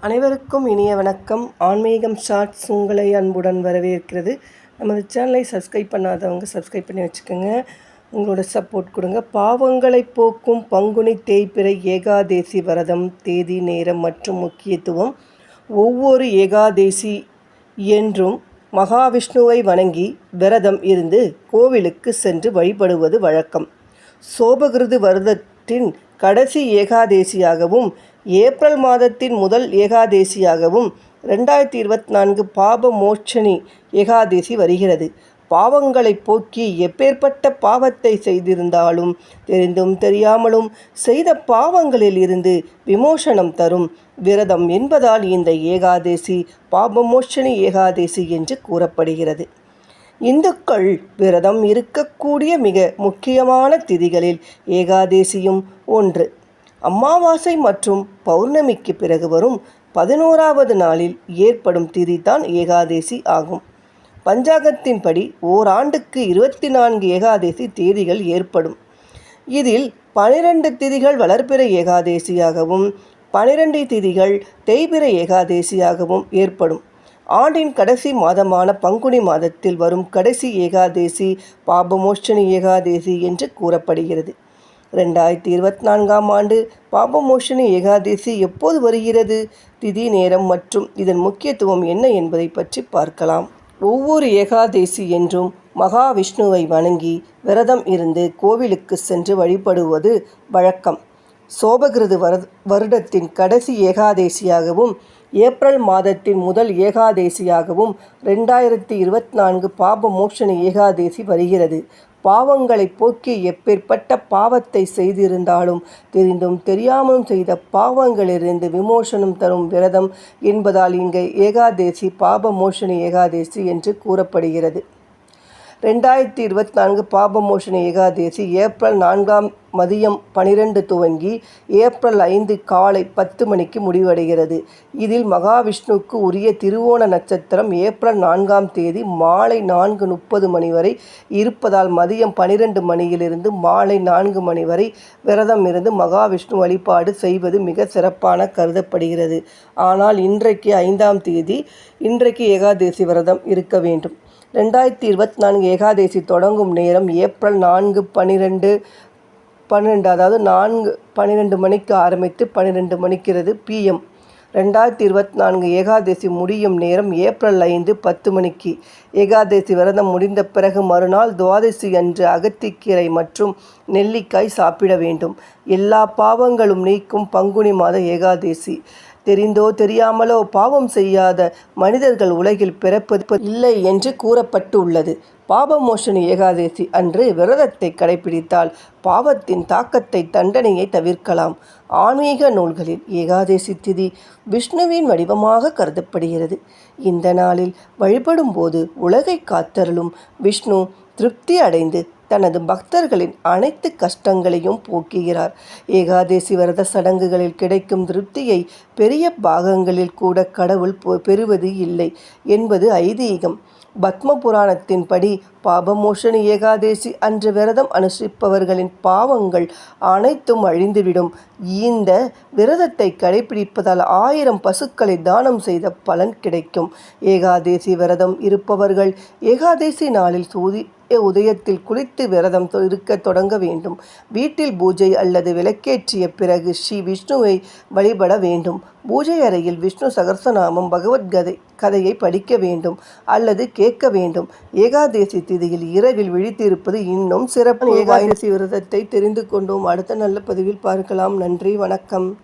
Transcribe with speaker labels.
Speaker 1: அனைவருக்கும் இனிய வணக்கம். ஆன்மீகம் ஷார்ட்ஸ் உங்களை அன்புடன் வரவேற்கிறது. நமது சேனலை சப்ஸ்கிரைப் பண்ணாதவங்க சப்ஸ்கிரைப் பண்ணி வச்சுக்கோங்க. உங்களோட சப்போர்ட் கொடுங்க. பாவங்களை போக்கும் பங்குனி தேய்பிறை ஏகாதேசி விரதம் தேதி நேரம் மற்றும் முக்கியத்துவம் ஒவ்வொரு ஏகாதேசி என்றும் மகாவிஷ்ணுவை வணங்கி விரதம் இருந்து கோவிலுக்கு சென்று வழிபடுவது வழக்கம். சோபகிருது வருதத்தின் கடைசி ஏகாதேசியாகவும் ஏப்ரல் மாதத்தின் முதல் ஏகாதேசியாகவும் ரெண்டாயிரத்தி இருபத்தி நான்கு பாப மோட்சணி ஏகாதேசி வருகிறது. பாவங்களை போக்கி எப்பேற்பட்ட பாவத்தை செய்திருந்தாலும் தெரிந்தும் தெரியாமலும் செய்த பாவங்களில் இருந்து விமோசனம் தரும் விரதம் என்பதால் இந்த ஏகாதேசி பாபமோஷனி ஏகாதேசி என்று கூறப்படுகிறது. இந்துக்கள் விரதம் இருக்கக்கூடிய மிக முக்கியமான திதிகளில் ஏகாதேசியும் ஒன்று. அமாவாசை மற்றும் பௌர்ணமிக்கு பிறகு வரும் பதினோராவது நாளில் ஏற்படும் திதி தான் ஏகாதேசி ஆகும். பஞ்சாங்கத்தின்படி ஓராண்டுக்கு இருபத்தி நான்கு ஏகாதேசி தேதிகள் ஏற்படும். இதில் பனிரெண்டு திதிகள் வளர்பிற ஏகாதேசியாகவும் பனிரெண்டு திதிகள் தேய்பிற ஏகாதேசியாகவும் ஏற்படும். ஆண்டின் கடைசி மாதமான பங்குனி மாதத்தில் வரும் கடைசி ஏகாதேசி பாபமோஷனி ஏகாதேசி என்று கூறப்படுகிறது. ரெண்டாயிரத்தி இருபத்தி நான்காம் ஆண்டு பாபமோஷனி ஏகாதேசி எப்போது வருகிறது? திதி நேரம் மற்றும் இதன் முக்கியத்துவம் என்ன என்பதை பற்றி பார்க்கலாம். ஒவ்வொரு ஏகாதேசி என்றும் மகாவிஷ்ணுவை வணங்கி விரதம் இருந்து கோவிலுக்கு சென்று வழிபடுவது வழக்கம். சோபகிருது வர வருடத்தின் கடைசி ஏகாதேசியாகவும் ஏப்ரல் மாதத்தின் முதல் ஏகாதேசியாகவும் ரெண்டாயிரத்தி இருபத்தி நான்கு பாப மோட்சண ஏகாதேசி வருகிறது. பாவங்களை போக்கி எப்பேற்பட்ட பாவத்தை செய்திருந்தாலும் தெரிந்தும் தெரியாமலும் செய்த பாவங்களிலிருந்து விமோசனம் தரும் விரதம் என்பதால் இங்கே ஏகாதேசி பாப மோஷனி ஏகாதேசி என்று கூறப்படுகிறது. ரெண்டாயிரத்தி இருபத்தி நான்கு பாபமோஷன ஏகாதேசி ஏப்ரல் நான்காம் மதியம் பனிரெண்டு துவங்கி ஏப்ரல் ஐந்து காலை பத்து மணிக்கு முடிவடைகிறது. இதில் மகாவிஷ்ணுவுக்கு உரிய திருவோண நட்சத்திரம் ஏப்ரல் நான்காம் தேதி மாலை நான்கு முப்பது மணி வரை இருப்பதால் மதியம் பனிரெண்டு மணியிலிருந்து மாலை நான்கு மணி வரை விரதம் இருந்து மகாவிஷ்ணு வழிபாடு செய்வது மிக சிறப்பான கருதப்படுகிறது. ஆனால் இன்றைக்கு ஐந்தாம் தேதி இன்றைக்கு ஏகாதேசி விரதம் இருக்க வேண்டும். ரெண்டாயிரத்தி இருபத்தி நான்கு ஏகாதேசி தொடங்கும் நேரம் ஏப்ரல் நான்கு பன்னிரெண்டு பன்னிரெண்டு அதாவது நான்கு பன்னிரெண்டு மணிக்கு ஆரம்பித்து பன்னிரெண்டு மணிக்கிறது பிஎம் ரெண்டாயிரத்தி இருபத்தி நான்கு ஏகாதசி முடியும் நேரம் ஏப்ரல் ஐந்து பத்து மணிக்கு. ஏகாதசி விரதம் முடிந்த பிறகு மறுநாள் துவாதசி அன்று அகத்திக்கீரை மற்றும் நெல்லிக்காய் சாப்பிட வேண்டும். எல்லா பாவங்களும் நீக்கும் பங்குனி மாத ஏகாதேசி. தெரிந்தோ தெரியாமலோ பாவம் செய்யாத மனிதர்கள் உலகில் பிறப்பது இல்லை என்று கூறப்பட்டுள்ளது. பாபமோஷனி ஏகாதேசி அன்று விரதத்தை கடைபிடித்தால் பாவத்தின் தாக்கத்தை தண்டனையை தவிர்க்கலாம். ஆன்மீக நூல்களில் ஏகாதேசி திதி விஷ்ணுவின் வடிவமாக கருதப்படுகிறது. இந்த நாளில் வழிபடும் போது உலகை காத்தருளும் விஷ்ணு திருப்தி அடைந்து தனது பக்தர்களின் அனைத்து கஷ்டங்களையும் போக்குகிறார். ஏகாதேசி விரத சடங்குகளில் கிடைக்கும் திருப்தியை பெரிய பாகங்களில் கூட கடவுள் பெறுவது இல்லை என்பது ஐதீகம். பத்ம புராணத்தின்படி பாபமோஷனி ஏகாதேசி அன்று விரதம் அனுஷ்டிப்பவர்களின் பாவங்கள் அனைத்தும் அழிந்துவிடும். இந்த விரதத்தை கடைபிடிப்பதால் ஆயிரம் பசுக்களை தானம் செய்த பலன் கிடைக்கும். ஏகாதேசி விரதம் இருப்பவர்கள் ஏகாதேசி நாளில் சூதி உதயத்தில் குளித்து விரதம் இருக்க தொடங்க வேண்டும். வீட்டில் பூஜை அல்லது விளக்கேற்றிய பிறகு ஸ்ரீ விஷ்ணுவை வழிபட வேண்டும். பூஜை அறையில் விஷ்ணு சகசநாமம் பகவத்கதை கதையை படிக்க வேண்டும் அல்லது கேட்க வேண்டும். ஏகாதேசி திதியில் இரவில் விழித்திருப்பது இன்னும் சிறப்பு. ஏகாதசி விரதத்தை தெரிந்து கொண்டோம். அடுத்த நல்ல பதிவில் பார்க்கலாம். நன்றி வணக்கம்.